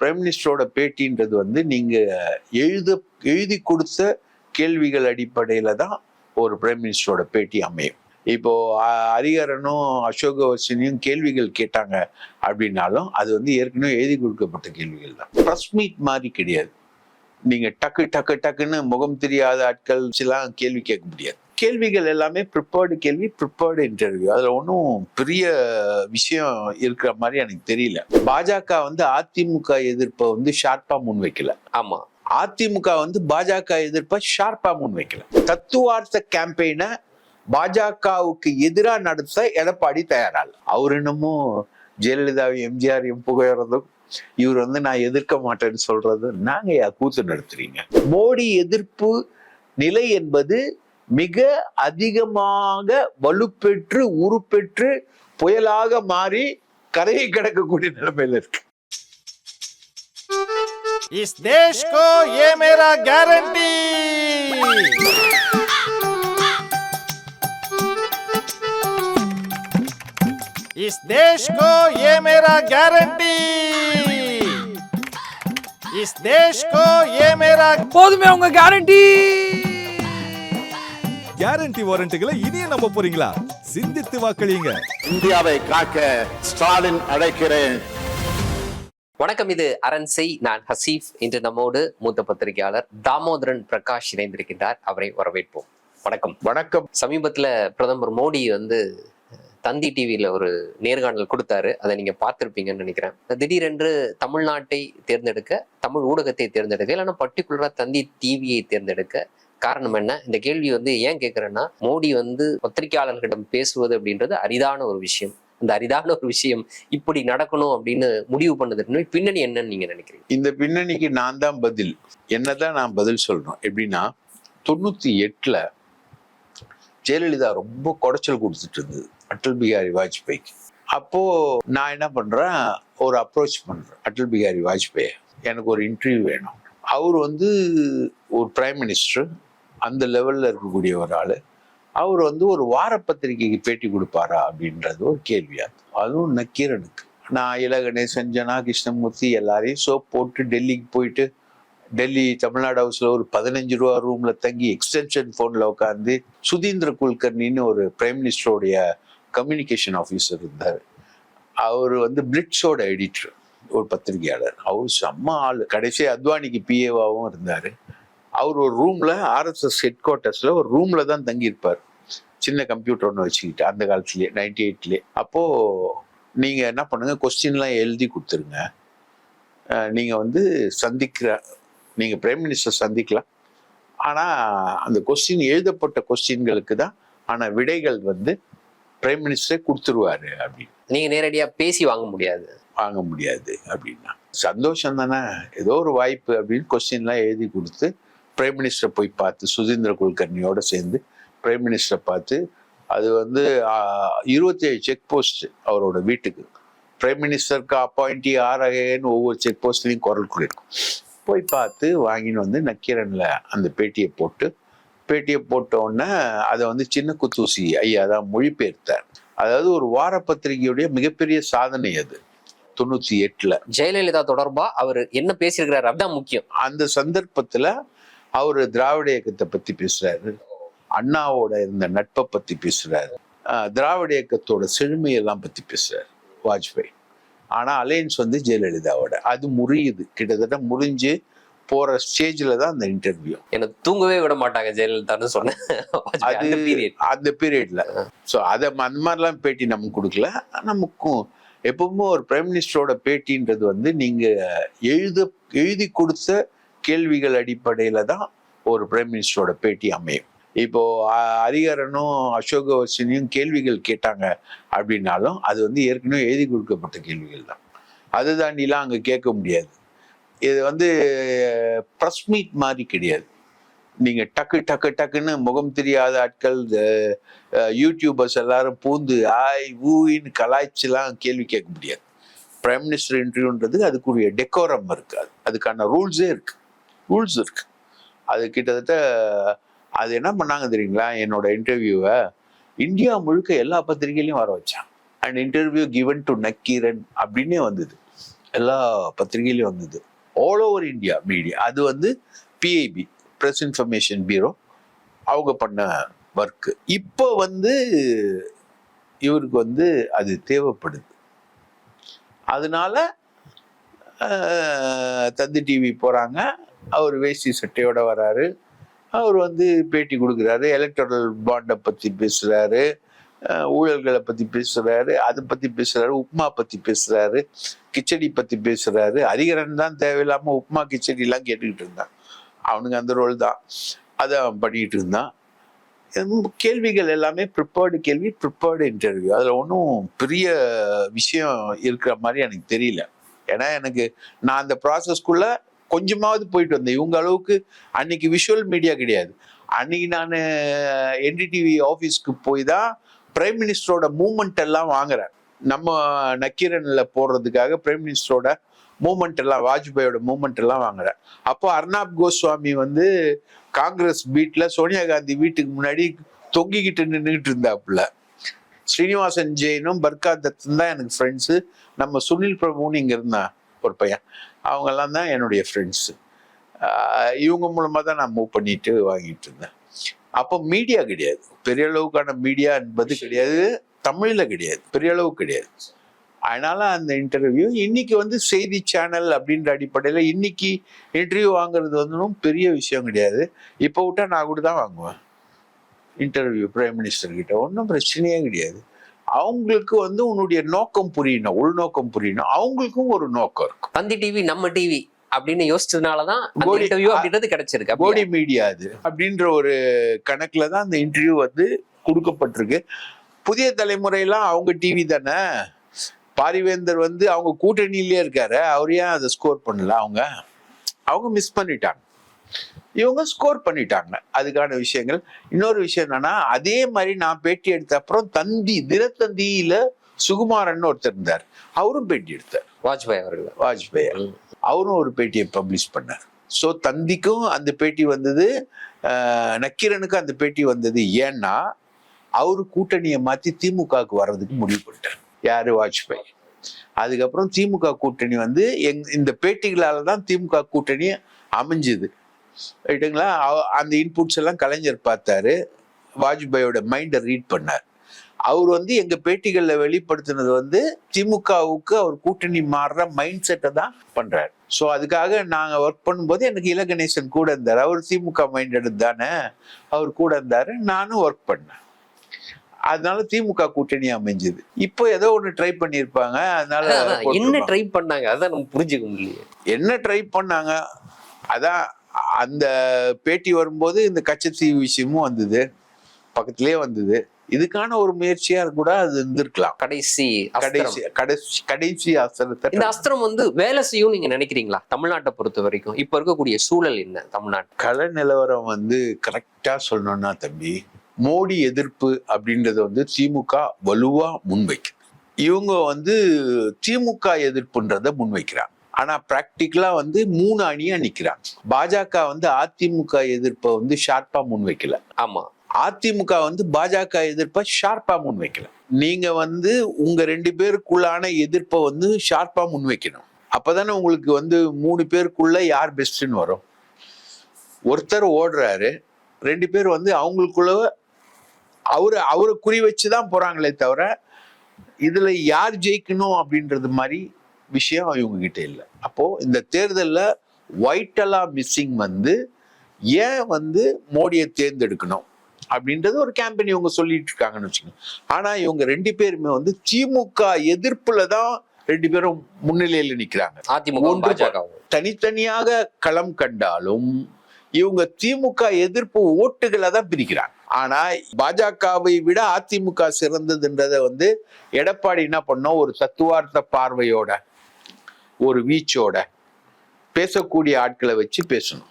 Prime மினிஸ்டரோட பேட்டின்றது வந்து நீங்க எழுத எழுதி கொடுத்த கேள்விகள் அடிப்படையில தான் ஒரு பிரைம் மினிஸ்டரோட பேட்டி அமையும். இப்போ அ- ஹரிஹரனும் அசோகவர்ஷனையும் கேள்விகள் கேட்டாங்க அப்படின்னாலும் அது வந்து ஏற்கனவே எழுதி கொடுக்கப்பட்ட கேள்விகள் தான். ப்ரெஸ் மீட் மாதிரி கிடையாது. நீங்க டக்கு டக்கு டக்குன்னு முகம் தெரியாத ஆட்கள் எல்லாம் கேள்வி கேட்க முடியாது. கேள்விகள் எல்லாமே ப்ரிப்பேர்டு கேள்வி ப்ரிப்பேர்டு இன்டர்வியூ அதுல ஒன்றும் பெரிய விஷயம் இருக்கிற மாதிரி எனக்கு தெரியல. பாஜக வந்து அதிமுக எதிர்ப்பை வந்து ஷார்ப்பா முன்வைக்கல. ஆமா. அதிமுக வந்து பாஜக எதிர்ப்பை ஷார்ப்பா முன்வைக்கல. தத்துவார்த்த கேம்பெயினை பாஜகவுக்கு எதிராக நடத்த எடப்பாடி தயாரால அவர் என்னமோ ஜெயலலிதாவை எம்ஜிஆரையும் புகழறதும் இவர் வந்து நான் எதிர்க்க மாட்டேன்னு சொல்றது நாங்க கூத்து நடத்துறீங்க? மோடி எதிர்ப்பு நிலை என்பது மிக அதிகமாக வலுப்பெற்று உருப்பெற்று புயலாக மாறி கரையை கடக்கக்கூடிய நிலைமையில இருக்கு इस देश को ये मेरा गारंटी इस देश को ये मेरा गारंटी इस देश को ये मेरा போதுமே உங்க கேரண்டி கேரண்டி வாரண்ட்டுகளை இனியும் நம்ப போறீங்களா? சிந்தித்து வாக்களியுங்க. இந்தியாவை காக்க ஸ்டாலின் அழைக்கிறேன். வணக்கம் இது அரண்சை நான் ஹசீஃப். இன்று நம்மோடு மூத்த பத்திரிகையாளர் தாமோதரன் பிரகாஷ் இணைந்திருக்கின்றார். அவரை வரவேற்போம். வணக்கம். வணக்கம். சமீபத்துல பிரதமர் மோடி வந்து தந்தி டிவியில ஒரு நேர்காணல் கொடுத்தாரு. அதை நீங்க பார்த்திருப்பீங்கன்னு நினைக்கிறேன். திடீரென்று தமிழ்நாட்டை தேர்ந்தெடுக்க தமிழ் ஊடகத்தை தேர்ந்தெடுக்க இல்லைன்னா பர்டிகுலரா தந்தி டிவியை தேர்ந்தெடுக்க காரணம் என்ன? இந்த கேள்வி வந்து ஏன் கேட்கிறேன்னா மோடி வந்து பத்திரிகையாளர்களிடம் பேசுவது அப்படின்றது அரிதான ஒரு விஷயம். அந்த அரிதான ஒரு விஷயம் இப்படி நடக்கணும் அப்படின்னு முடிவு பண்ணதுக்கு பின்னணி என்னன்னு நீங்க நினைக்கிறீங்க? இந்த பின்னணிக்கு நான் தான் பதில். என்னதான் நான் பதில் சொல்றேன் எப்படின்னா தொண்ணூத்தி எட்டுல ஜெயலலிதா ரொம்ப குடைச்சல் கொடுத்துட்டு இருந்தது அட்டல் பிகாரி வாஜ்பாய்க்கு. அப்போ நான் என்ன பண்றேன்? ஒரு அப்ரோச் பண்றேன். அட்டல் பிகாரி வாஜ்பாய். எனக்கு ஒரு இன்டர்வியூ வேணும். அவர் வந்து ஒரு பிரைம் மினிஸ்டர் அந்த லெவல்ல இருக்கக்கூடிய ஒரு ஆளு அவர் வந்து ஒரு வார பத்திரிகைக்கு பேட்டி கொடுப்பாரா அப்படின்றது ஒரு கேள்வியா அதுவும் நக்கீரனுக்கு. நான் இல கணேசன் ஜனா கிருஷ்ணமூர்த்தி எல்லாரையும் சோப் போட்டு டெல்லிக்கு போயிட்டு டெல்லி தமிழ்நாடு ஹவுஸ்ல ஒரு பதினஞ்சு ரூபா ரூம்ல தங்கி எக்ஸ்டென்ஷன் போன்ல உட்காந்து சுதீந்திர குல்கர்னின்னு ஒரு பிரைம் மினிஸ்டருடைய கம்யூனிகேஷன் ஆஃபீஸர் இருந்தார். அவர் வந்து பிளிட்ஸோட எடிட்டர் ஒரு பத்திரிகையாளர். அவர் செம்ம ஆள். கடைசி அத்வானிக்கு பிஏவாகவும் இருந்தார். அவர் ஒரு ரூம்ல ஆர்எஸ்எஸ் ஹெட் குவார்ட்டர்ஸ்ல ஒரு ரூம்ல தான் தங்கியிருப்பார். சின்ன கம்ப்யூட்டர் ஒன்று வச்சுக்கிட்டு அந்த காலத்துலயே நைன்டி எயிட்லேயே அப்போ நீங்க என்ன பண்ணுங்க கொஸ்டின்லாம் எழுதி கொடுத்துருங்க. அஹ் நீங்க வந்து சந்திக்கிற நீங்க பிரைம் மினிஸ்டர் சந்திக்கலாம். ஆனா அந்த கொஸ்டின் எழுதப்பட்ட கொஸ்டின்களுக்கு தான் ஆனா விடைகள் வந்து பிரைம் மினிஸ்டரே கொடுத்துருவாரு அப்படின்னு. நீங்க நேரடியா பேசி வாங்க முடியாது. வாங்க முடியாது அப்படின்னா. சந்தோஷம் தானே. ஏதோ ஒரு வாய்ப்பு அப்படின்னு கொஸ்டின்லாம் எழுதி கொடுத்து பிரைம் மினிஸ்டரை போய் பார்த்து சுதீந்திர குல்கர்னியோட சேர்ந்து பிரைம் மினிஸ்டரை பார்த்து அது வந்து இருபத்தி ஏழு செக் போஸ்ட் அவரோட வீட்டுக்கு. பிரைம் மினிஸ்டருக்கு அப்பாயிண்டி ஆர்ஐன்னு ஒவ்வொரு செக் போஸ்ட்லையும் குரல் கொடுக்கும். போய் பார்த்து வாங்கின்னு வந்து நக்கீரன்ல அந்த பேட்டியை போட்டு பேட்டியை போட்ட உடனே அதை வந்து சின்ன குத்தூசி ஐயா தான் மொழிபெயர்த்தார். அதாவது ஒரு வார பத்திரிகையுடைய மிகப்பெரிய சாதனை அது. தொண்ணூத்தி எட்டுல. ஜெயலலிதா தொடர்பா அவர் என்ன பேசியிருக்கிறாரு? அதுதான் முக்கியம். அந்த சந்தர்ப்பத்துல அவரு திராவிட இயக்கத்தை பத்தி பேசுறாரு. அண்ணாவோட இருந்த நட்பை பத்தி பேசுறாரு. ஆஹ் திராவிட இயக்கத்தோட செழுமையெல்லாம் பத்தி பேசுறாரு வாஜ்பாய். ஆனா அலையன்ஸ் வந்து ஜெயலலிதாவோட. அது முறியுது. கிட்டத்தட்ட முறிஞ்சு போற ஸ்டேஜ்ல தான் அந்த இன்டர்வியூ. என்ன தூங்கவே விட மாட்டாங்க ஜெயலலிதான்னு சொன்னேன். அது. அந்த பீரியட்ல ஸோ அதை அந்த மாதிரிலாம் பேட்டி நமக்கு கொடுக்கல. நமக்கும் எப்பவுமே ஒரு பிரைம் மினிஸ்டரோட பேட்டின்றது வந்து நீங்க எழுத எழுதி கொடுத்த கேள்விகள் அடிப்படையில தான் ஒரு பிரைம் மினிஸ்டரோட பேட்டி அமையும். இப்போ அதிகாரனும் ஹரிஹரனும் கேள்விகள் கேட்டாங்க அப்படின்னாலும் அது வந்து ஏற்கனவே எழுதி கொடுக்கப்பட்ட கேள்விகள் தான். அது தாண்டிலாம் அங்கே கேட்க முடியாது. இது வந்து ப்ரெஸ் மீட் மாதிரி கிடையாது. நீங்கள் டக்கு டக்கு டக்குன்னு முகம் தெரியாத ஆட்கள் இந்த யூடியூபர்ஸ் எல்லாரும் பூந்து ஆய் ஊயின்னு கலாய்ச்சிலாம் கேள்வி கேட்க முடியாது. பிரைம் மினிஸ்டர் இன்டர்வியூன்றது அதுக்குரிய டெக்கோரம் இருக்காது. அதுக்கான ரூல்ஸே இருக்கு. ரூல்ஸ் இருக்கு. அது கிட்டத்தட்ட அது என்ன பண்ணாங்க தெரியுங்களா? என்னோட இன்டர்வியூவை இந்தியா முழுக்க எல்லா பத்திரிகையிலையும் வர வச்சான் and interview given to Nakkeeran அப்படின்னே வந்தது. எல்லா பத்திரிகையிலையும் வந்தது. ஆல் ஓவர் இந்தியா மீடியா அது வந்து பிஐபி ப்ரெஸ் இன்ஃபர்மேஷன் பியூரோ அவங்க பண்ண ஒர்க்கு இப்போ வந்து இவருக்கு வந்து அது தேவைப்படுது. அதனால தந்தி டிவி போகிறாங்க அவர் வேஷ்டி சட்டையோட வராரு. அவர் வந்து பேட்டி கொடுக்குறாரு. எலக்ட்ரல் பாண்டை பற்றி பேசுகிறாரு ஊழல்களை பற்றி பேசுகிறாரு அதை பற்றி பேசுகிறாரு உப்மா பற்றி பேசுகிறாரு கிச்சடி பற்றி பேசுகிறாரு அதிகரன் தான் தேவையில்லாமல் உப்மா கிச்சடிலாம் கேட்டுக்கிட்டு இருந்தான். அவனுக்கு அந்த ரோல் தான். அதை அவன் பண்ணிக்கிட்டு இருந்தான். கேள்விகள் எல்லாமே ப்ரிப்பேர்டு கேள்வி ப்ரிப்பேர்டு இன்டர்வியூ அதில் ஒன்றும் பெரிய விஷயம் இருக்கிற மாதிரி எனக்கு தெரியல. ஏன்னா எனக்கு நான் அந்த ப்ராசஸ்க்குள்ளே கொஞ்சமாவது போயிட்டு வந்தேன். இவங்க அளவுக்கு அன்னைக்கு விஷுவல் மீடியா கிடையாது. அன்னைக்கு நான் என்டிடிவி ஆஃபீஸ்க்கு போய் தான் பிரைம் மினிஸ்டரோட மூமெண்ட் எல்லாம் வாங்குறேன். நம்ம நக்கீரனில் போடுறதுக்காக பிரைம் மினிஸ்டரோட மூமெண்ட் எல்லாம் வாஜ்பாயோட மூமெண்ட் எல்லாம் வாங்குறேன். அப்போ அர்னாப் கோஸ்வாமி வந்து காங்கிரஸ் பீட்ல சோனியா காந்தி வீட்டுக்கு முன்னாடி தொங்கிக்கிட்டு நின்றுக்கிட்டு இருந்தாப்புல. ஸ்ரீனிவாசன் ஜெயினும் பர்கா தத்தும் தான் எனக்கு ஃப்ரெண்ட்ஸு நம்ம சுனில் பிரபுன்னு இங்கே இருந்தான் ஒரு பையன். அவங்கெல்லாம் தான் என்னுடைய ஃப்ரெண்ட்ஸு இவங்க மூலமாக தான் நான் மூவ் பண்ணிட்டு வாங்கிட்டு இருந்தேன். அப்போ மீடியா கிடையாது. பெரிய அளவுக்கான மீடியா என்பது கிடையாது. தமிழில் கிடையாது. பெரிய அளவு கிடையாது. அதனால அந்த இன்டர்வியூ இன்னைக்கு வந்து செய்தி சேனல் அப்படின்ற அடிப்படையில் இன்னைக்கு இன்டர்வியூ வாங்குறது வந்து பெரிய விஷயம் கிடையாது. இப்போ விட்டா நான் கூட தான் வாங்குவேன். இன்டர்வியூ பிரைம் மினிஸ்டர் கிட்ட. ஒன்றும் பிரச்சனையே கிடையாது. அவங்களுக்கு வந்து உன்னுடைய நோக்கம் புரியணும் உள்நோக்கம் புரியணும். அவங்களுக்கும் ஒரு நோக்கம் இருக்கும் தந்தி டிவி நம்ம டிவி அப்படின்னு யோசிச்சதுனாலதான் கோடி- இன்டர்வியூ அப்படின்றது கிடைச்சிருக்கு? கோடி மீடியா அது. அப்படின்ற ஒரு கணக்குல தான் அந்த இன்டர்வியூ வந்து கொடுக்கப்பட்டிருக்கு. புதிய தலைமுறையெல்லாம் அவங்க டிவி தானே? பாரிவேந்தர் வந்து அவங்க கூட்டணியிலே இருக்காரு. அவர் ஏன் அதை ஸ்கோர் பண்ணல அவங்க? அவங்க மிஸ் பண்ணிட்டாங்க. இவங்க ஸ்கோர் பண்ணிட்டாங்க. அதுக்கான விஷயங்கள். இன்னொரு விஷயம் என்னன்னா அதே மாதிரி நான் பேட்டி எடுத்த அப்புறம் தந்தி தினத்தந்தியில சுகுமாரன் ஒருத்தர் இருந்தார். அவரும் பேட்டி எடுத்தார். வாஜ்பாய் அவர்கள். வாஜ்பாய். அவரும் ஒரு பேட்டியை பப்ளிஷ் பண்ணார். ஸோ தந்திக்கும் அந்த பேட்டி வந்தது நக்கீரனுக்கும் அந்த பேட்டி வந்தது. ஏன்னா அவரு கூட்டணியை மாத்தி திமுகவுக்கு வர்றதுக்கு முடிவு பண்ணிட்டார். யாரு? வாஜ்பாய். அதுக்கப்புறம் திமுக கூட்டணி வந்து எங் இந்த பேட்டிகளால தான் திமுக கூட்டணி அமைஞ்சுது. ரைட்டுங்களா? அந்த இன்புட்ஸ் எல்லாம் கலைஞர் பார்த்தாரு. வாஜ்பாயோட மைண்டை ரீட் பண்ணார். அவர் வந்து எங்க பேட்டிகள்ல வெளிப்படுத்தினது வந்து திமுகவுக்கு அவர் கூட்டணி மாறுற மைண்ட் செட்டை தான் பண்றாரு. ஸோ அதுக்காக நாங்க ஒர்க் பண்ணும்போது எனக்கு இலகணேசன் கூட இருந்தார். அவர் திமுக மைண்டட் தானே? அவர் கூட இருந்தாரு. நானும் ஒர்க் பண்ணேன். அதனால திமுக கூட்டணி அமைஞ்சது. இப்போ ஏதோ ஒண்ணு ட்ரை பண்ணியிருப்பாங்க. அதனால அதான், அதான். என்ன. ட்ரை பண்ணாங்க? அதான் நம்ம புரிஞ்சுக்க முடியல என்ன ட்ரை பண்ணாங்க? அதான் அந்த பேட்டி வரும்போது இந்த கச்சத்தீவு விஷயமும் வந்தது. பக்கத்திலே வந்தது. இதுக்கான ஒரு முயற்சியா கூட அது இருந்திருக்கலாம். கடைசி கடைசி கடைசி கடைசி அசரத்தை இந்த அஸ்திரம் வந்து வேலை செய்யும் நீங்க நினைக்கிறீங்களா? தமிழ்நாட்டை பொறுத்த வரைக்கும். இப்ப இருக்கக்கூடிய சூழல் என்ன தமிழ்நாட்டு கள நிலவரம் வந்து கரெக்டா சொல்லணும்னா தம்பி மோடி எதிர்ப்பு அப்படின்றத வந்து திமுக வலுவா முன்வைக்குது. இவங்க வந்து திமுக எதிர்ப்புன்றத முன்வைக்கிறாங்க. ஆனா பிராக்டிக்கலா வந்து மூணு அணியா நிக்கிறாங்க. பாஜக வந்து அதிமுக எதிர்ப்பை வந்து ஷார்ப்பா முன்வைக்கல. ஆமா. அதிமுக வந்து பாஜக எதிர்ப்பை ஷார்ப்பா முன்வைக்கல. நீங்க வந்து உங்க ரெண்டு பேருக்குள்ளான எதிர்ப்பை வந்து ஷார்ப்பா முன்வைக்கணும். அப்பதானே உங்களுக்கு வந்து மூணு பேருக்குள்ள யார் பெஸ்ட்னு வரும். ஒருத்தர் ஓடுறாரு ரெண்டு பேர் வந்து அவங்களுக்குள்ள அவரு அவரை குறி வச்சுதான் போறாங்களே தவிர இதுல யார் ஜெயிக்கணும் அப்படின்றது மாதிரி விஷயம் இவங்க கிட்ட இல்லை. அப்போ இந்த தேர்தல்ல ஒயிட்டலா மிஸ்ஸிங் வந்து ஏன் வந்து மோடியை தேர்ந்தெடுக்கணும்? அப்படின்றது ஒரு கேம்பெயின் இவங்க சொல்லிட்டு இருக்காங்கன்னு வச்சுக்கோங்க. ஆனா இவங்க ரெண்டு பேருமே வந்து திமுக எதிர்ப்புல தான் ரெண்டு பேரும் முன்னிலையில நிக்கிறாங்க. அதிமுக தனித்தனியாக களம் கண்டாலும் இவங்க திமுக எதிர்ப்பு ஓட்டுகளை தான் பிரிக்கிறாங்க. ஆனா பாஜகவை விட அதிமுக சிறந்ததுன்றத வந்து எடப்பாடி என்ன பண்ணோம்? ஒரு தத்துவார்த்த பார்வையோட ஒரு வீச்சோட பேசக்கூடிய ஆட்களை வச்சு பேசணும்.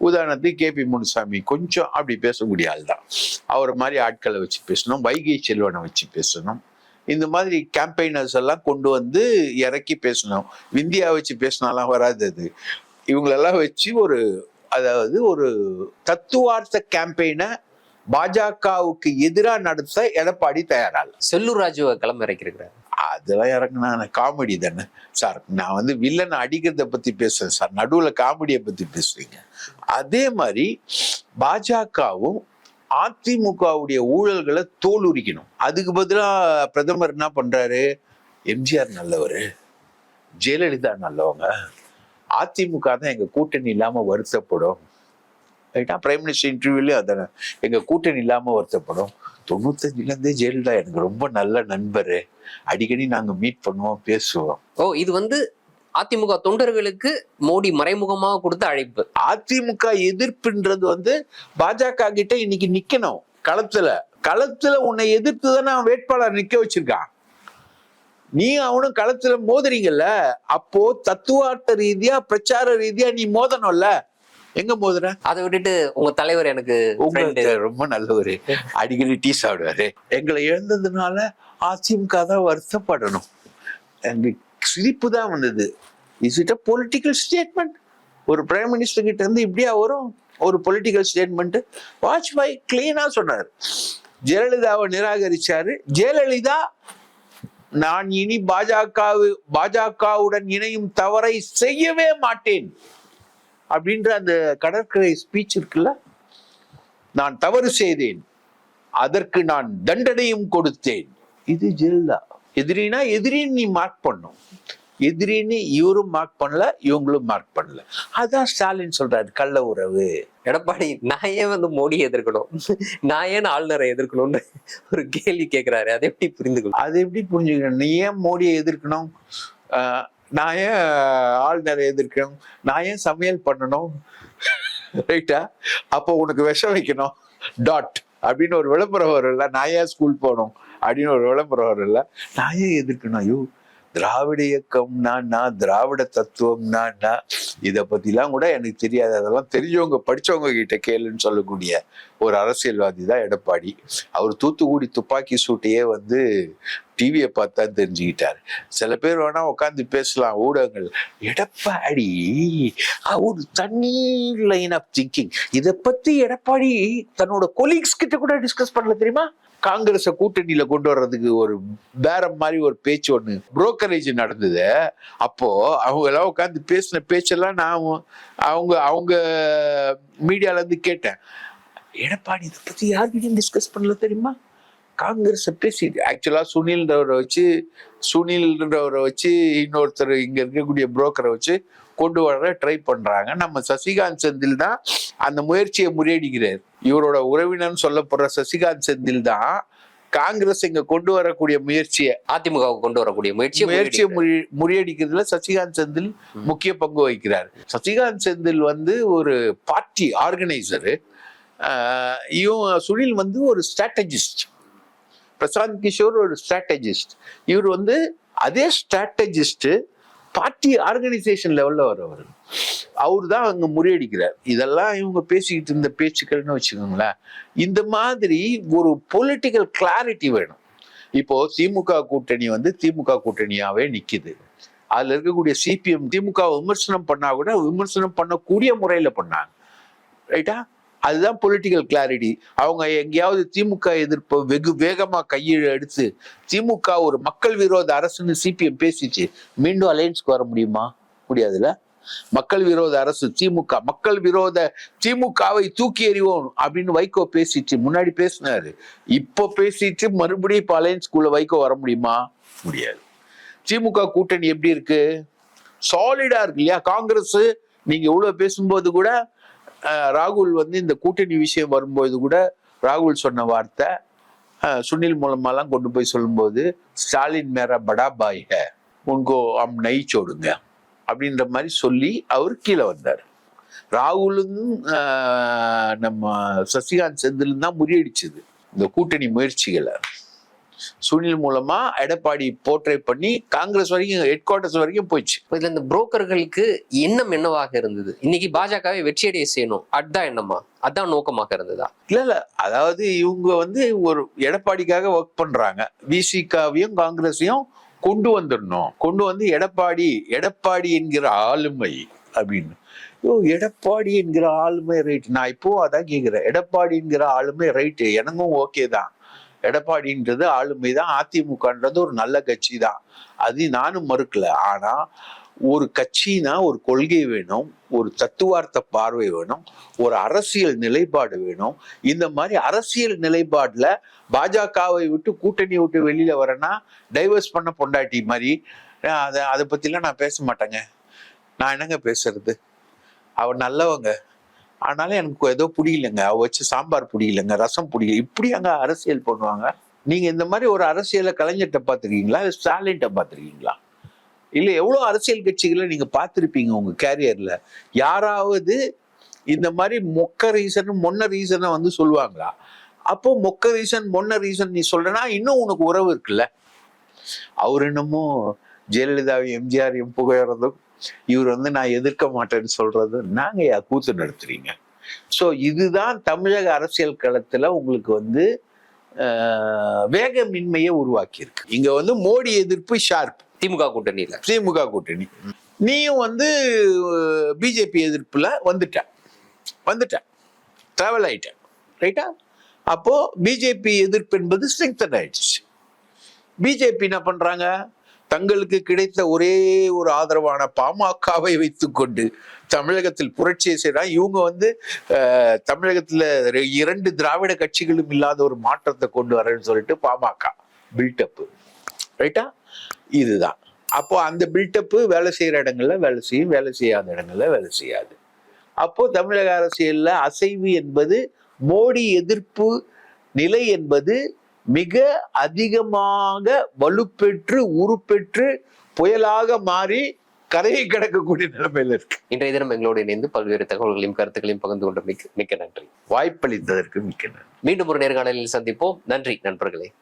உதாரணத்துக்கு கே பி முனுசாமி கொஞ்சம் அப்படி பேசக்கூடிய ஆள் தான். அவர் மாதிரி ஆட்களை வச்சு பேசணும் வைகை செல்வனை வச்சு பேசணும். இந்த மாதிரி கேம்பெயினர்ஸ் எல்லாம் கொண்டு வந்து இறக்கி பேசணும். இந்தியா வச்சு பேசினாலாம் வராது அது. இவங்களெல்லாம் வச்சு ஒரு அதாவது ஒரு தத்துவார்த்த கேம்பெயினை பாஜகவுக்கு எதிராக நடத்த எடப்பாடி தயாராக செல்லூர் ராஜுவை களம் இறக்கிருக்கிறார் அதெல்லாம் இறங்கினா காமெடி தானே. சார் நான் வந்து வில்லனை அடிக்கிறத பத்தி பேசுறேன் சார் நடுவில் காமெடியை பத்தி பேசுறீங்க அதே மாதிரி பாஜகவும் அதிமுகவுடைய ஊழல்களை தோல் உரிக்கணும் அதுக்கு பதிலாக பிரதமர் என்ன பண்றாரு? எம்ஜிஆர் நல்லவர். ஜெயலலிதா நல்லவங்க. அதிமுக தான் எங்க கூட்டணி இல்லாம வருத்தப்படும். ரைட்டா பிரைம் மினிஸ்டர் இன்டர்வியூலயும் அதானே. எங்க கூட்டணி இல்லாம வருத்தப்படும். தொண்ணூத்தஞ்சுல இருந்தே ஜெயலலிதா எனக்கு ரொம்ப நல்ல நண்பரு. அடிக்கடி நாங்க மீட் பண்ணுவோம் பேசுவோம். ஓ இது வந்து அதிமுக தொண்டர்களுக்கு மோடி மறைமுகமாக கொடுத்த அழைப்பு. அதிமுக எதிர்ப்புன்றது வந்து பாஜக கிட்ட இன்னைக்கு நிக்கணும். களத்துல. களத்துல உன்னை எதிர்த்து தானே வேட்பாளர் நிக்க வச்சிருக்கான். நீ அவனும் களத்துல மோதுறீங்கல்ல அப்போ தத்துவார்த்த ரீதியா பிரச்சார ரீதியா நீ மோதணும்ல. எங்க மோதுற அதை விட்டுட்டு உங்க தலைவர் எனக்கு. உங்களுக்கு ரொம்ப நல்லவரு. அடிக்கடி டீ சாப்பிடுவாரு. எங்களை இழந்ததுனால அதிமுக தான் வருத்தப்படணும். எங்க சிரிப்பு தான் வந்தது. Is it a political statement ஒரு பிரைம் மினிஸ்டர் கிட்ட இருந்து இப்படியா வரும்? ஒரு பொலிட்டிக்கல் ஸ்டேட்மெண்ட் வாஜ்பாய் கிளீனா சொன்னார். ஜெயலலிதாவை நிராகரிச்சாரு. ஜெயலலிதா நான் இனி பாஜக பாஜகவுடன் இணையும் தவறை செய்யவே மாட்டேன். அப்படின்ற அந்த கடற்கரை ஸ்பீச் இருக்குல்ல? நான் தவறு செய்தேன். அதற்கு நான் தண்டனையும் கொடுத்தேன். இது ஜெயலலிதா எதிரினா எதிரின்னு நீ மார்க் பண்ணும். எதிரின்னு இவரும் மார்க் பண்ணல இவங்களும் மார்க் பண்ணல. அதான் ஸ்டாலின் சொல்றாரு கள்ள உறவு. எடப்பாடி நான் ஏன் வந்து மோடியை எதிர்க்கணும்? நான் ஏன் ஆளுநரை எதிர்க்கணும்னு ஒரு கேள்வி கேட்கிறாரு அதை எப்படி புரிந்துக்கணும் அது எப்படி புரிஞ்சுக்கணும்? நீ ஏன் மோடியை எதிர்க்கணும்? நான் ஏன் ஆள் நிறைய எதிர்க்கணும் நான் ஏன் சமையல் பண்ணணும்? ரைட்டா அப்போ உனக்கு விஷம் வைக்கணும். டாட் அப்படின்னு ஒரு விளம்பரம் வரும்ல நான் ஏன் ஸ்கூல் போகணும்? அப்படின்னு ஒரு விளம்பரம் வரும்ல நான் ஏன் எதிர்க்கணும்? ஐயோ. திராவிட இயக்கம் நான் திராவிட தத்துவம் நான் இதை பத்திலாம் கூட எனக்கு தெரியாது. அதெல்லாம் தெரிஞ்சவங்க படிச்சவங்க கிட்ட கேளுன்னு சொல்லக்கூடிய ஒரு அரசியல்வாதி தான் எடப்பாடி. அவர் தூத்துக்குடி துப்பாக்கி சூட்டையே வந்து டிவியை பார்த்தா தெரிஞ்சுக்கிட்டாரு. சில பேர் வேணா உட்காந்து பேசலாம் ஊடகங்கள். எடப்பாடி ஒரு தனி லைன் ஆஃப் திங்கிங் இதை பத்தி எடப்பாடி தன்னோட கொலீக்ஸ் கிட்ட கூட டிஸ்கஸ் பண்ணல தெரியுமா? காங்கிரஸை கூட்டணியில கொண்டு வர்றதுக்கு ஒரு பேரம் மாதிரி ஒரு பேச்சு ஒண்ணு புரோக்கரேஜ் நடந்தது. அப்போ அவங்க எல்லாம் உட்காந்து பேசின பேச்செல்லாம் நான் அவங்க அவங்க மீடியால இருந்து கேட்டேன். எடப்பாடி இதை பத்தி யாருக்கிட்டையும் டிஸ்கஸ் பண்ணல தெரியுமா? காங்கிரஸ் பேசி ஆக்சுவலா சுனில்ன்றவரை வச்சு சுனில்ன்றவரை வச்சு இன்னொருத்தர் இங்க இருக்கக்கூடிய புரோக்கரை வச்சு கொண்டு வர ட்ரை பண்றாங்க. நம்ம சசிகாந்த் செந்தில் தான் அந்த முயற்சியை முறியடிக்கிறார். இவரோட உறவினர்னு சொல்லப்படுற சசிகாந்த் செந்தில் தான் காங்கிரஸ் இங்க கொண்டு வரக்கூடிய முயற்சியை அதிமுக கொண்டு வரக்கூடிய முயற்சியை முயற்சியை முறியடிக்கிறதுல சசிகாந்த் செந்தில் முக்கிய பங்கு வகிக்கிறார். சசிகாந்த் செந்தில் வந்து ஒரு பார்ட்டி ஆர்கனைசரு. இவன் சுனில் வந்து ஒரு ஸ்ட்ராட்டஜிஸ்ட். பிரசாந்த் கிஷோர் ஒரு ஸ்ட்ராட்டஜிஸ்ட். இவர் வந்து அதே ஸ்ட்ராட்டஜிஸ்ட் பார்ட்டி ஆர்கனைசேஷன் லெவல்ல வரவர். அவர் தான் அங்க முறியடிக்கிறார். இதெல்லாம் இவங்க பேசிக்கிட்டு இருந்த பேச்சுக்கள்னு வச்சுக்கோங்களேன். இந்த மாதிரி ஒரு பொலிட்டிக்கல் கிளாரிட்டி வேணும். இப்போ திமுக கூட்டணி வந்து திமுக கூட்டணியாவே நிக்குது. அதுல இருக்கக்கூடிய சிபிஎம் திமுக விமர்சனம் பண்ணா கூட விமர்சனம் பண்ணக்கூடிய முறையில பண்ணாங்க. ரைட்டா அதுதான் பொலிட்டிக்கல் கிளாரிட்டி அவங்க எங்கேயாவது திமுக எதிர்ப்பு வெகு வேகமாக கையில் எடுத்து திமுக ஒரு மக்கள் விரோத அரசுன்னு சிபிஎம் பேசிச்சு மீண்டும் அலையன்ஸ்க்கு வர முடியுமா? முடியாதுல்ல? மக்கள் விரோத அரசு திமுக. மக்கள் விரோத திமுகவை தூக்கி எறிவோம் அப்படின்னு வைகோ பேசிச்சு. முன்னாடி பேசினாரு. இப்போ பேசிட்டு மறுபடியும் இப்போ அலையன்ஸ்குள்ள வைகோ வர முடியுமா? முடியாது. திமுக கூட்டணி எப்படி இருக்கு? சாலிடா இருக்கு இல்லையா? காங்கிரஸ் நீங்க இவ்வளவு பேசும்போது கூட ராகுல் வந்து இந்த கூட்டணி விஷயம் வரும்போது கூட ராகுல் சொன்ன வார்த்தை சுனில் மூலமாலாம் கொண்டு போய் சொல்லும்போது ஸ்டாலின் மேரா படா பாய் ஹே. உன்கோ அம் நெய் சோடுங்க. அப்படின்ற மாதிரி சொல்லி அவர் கீழே வந்தார். ராகுலும் நம்ம சசிகாந்த் செந்திலும் தான் முறியடிச்சது இந்த கூட்டணி முயற்சிகளை. சுனில் மூலமா எடப்பாடி போர்ட்ரை பண்ணி காங்கிரஸ் வரைக்கும் ஹெட் குவார்டர்ஸ் வரைக்கும் போயிடுச்சு. இதுல இந்த புரோக்கர்களுக்கு எண்ணம் என்னவாக இருந்தது? இன்னைக்கு பாஜகவை வெற்றியடைய செய்யணும். அதான் எண்ணமா? அதான் நோக்கமாக இருந்ததா? இல்ல இல்ல. அதாவது இவங்க வந்து ஒரு எடப்பாடிக்காக ஒர்க் பண்றாங்க. விசிகாவையும் காங்கிரஸையும் கொண்டு வந்துடணும். கொண்டு வந்து எடப்பாடி எடப்பாடி என்கிற ஆளுமை அப்படின்னு. ஐயோ எடப்பாடி என்கிற ஆளுமை ரைட் நான் இப்போ அதான் கேட்குறேன் எடப்பாடி என்கிற ஆளுமை ரைட்டு எனக்கும் ஓகே தான். எடப்பாடின்றது ஆளுமை தான் அதிமுகன்றது ஒரு நல்ல கட்சி தான் அது நானும் மறுக்கல. ஆனா ஒரு கட்சினா ஒரு கொள்கை வேணும் ஒரு தத்துவார்த்த பார்வை வேணும் ஒரு அரசியல் நிலைப்பாடு வேணும். இந்த மாதிரி அரசியல் நிலைப்பாடுல பாஜகவை விட்டு கூட்டணி விட்டு வெளியில வரேன்னா டைவர்ஸ் பண்ண பொண்டாட்டி மாதிரி அதை அதை பத்திலாம் நான் பேச மாட்டேங்க. நான் என்னங்க பேசுறது? அவர் நல்லவங்க. ஆனாலும் எனக்கு ஏதோ புரியலங்க. அவ வச்சு சாம்பார் பிடிக்கலங்க ரசம் பிடிக்கல இப்படி அங்க அரசியல் பண்ணுவாங்க. நீங்க இந்த மாதிரி ஒரு அரசியலை கலைஞர்கிட்ட பார்த்துருக்கீங்களா? இல்லை ஸ்டாலின்கிட்ட பார்த்துருக்கீங்களா? இல்ல எவ்வளவு அரசியல் கட்சிகளை நீங்க பார்த்துருப்பீங்க உங்க கேரியர்ல யாராவது இந்த மாதிரி மொக்க ரீசன் மொன்ன ரீசனை வந்து சொல்லுவாங்களா? அப்போ மொக்க ரீசன் மொன்ன ரீசன் நீ சொல்றனா இன்னும் உனக்கு உறவு இருக்குல்ல? அவர் என்னமோ ஜெயலலிதாவை எம்ஜிஆரையும் புகழறதும் இவர் வந்து நான் எதிர்க்க மாட்டேன்னு சொல்றது நாங்க யா கூத்து நடத்துறீங்க. ஸோ இதுதான் தமிழக அரசியல் களத்துல உங்களுக்கு வந்து வேகமின்மையை உருவாக்கியிருக்கு. இங்க வந்து மோடி எதிர்ப்பு ஷார்ப் திமுக கூட்டணியில். திமுக கூட்டணி. நீயும் வந்து பிஜேபி எதிர்ப்பில் வந்துட்ட. வந்துட்ட. ட்ராவல் ஆயிட்ட. ரைட்டா அப்போ பிஜேபி எதிர்ப்பு என்பது ஸ்ட்ரெங்தன் ஆயிடுச்சு. பிஜேபி என்ன பண்றாங்க? தங்களுக்கு கிடைத்த ஒரே ஒரு ஆதரவான பாமகவை வைத்துக்கொண்டு தமிழகத்தில் புரட்சியை செய்கிறாங்க இவங்க வந்து தமிழகத்தில் இரண்டு திராவிட கட்சிகளும் இல்லாத ஒரு மாற்றத்தை கொண்டு வரேன்னு சொல்லிட்டு பாமக பில்டப்பு ரைட்டா இதுதான். அப்போ அந்த பில்டப்பு வேலை செய்யற இடங்கள்ல வேலை செய்யும் வேலை செய்யாத இடங்கள்ல வேலை செய்யாது. அப்போ தமிழக அரசியல்ல அசைவு என்பது மோடி எதிர்ப்பு நிலை என்பது மிக அதிகமாக வலுப்பெற்று உருப்பெற்று புயலாக மாறி கரையை கடக்கக்கூடிய நிலைமையில இருக்கு. இன்றைய தினம் எங்களோடு இணைந்து பல்வேறு தகவல்களையும் கருத்துக்களையும் பகிர்ந்து கொண்ட மிக்க மிக்க நன்றி. வாய்ப்பளித்ததற்கு மிக்க நன்றி. மீண்டும் ஒரு நேர்காணலில் சந்திப்போம். நன்றி நண்பர்களே.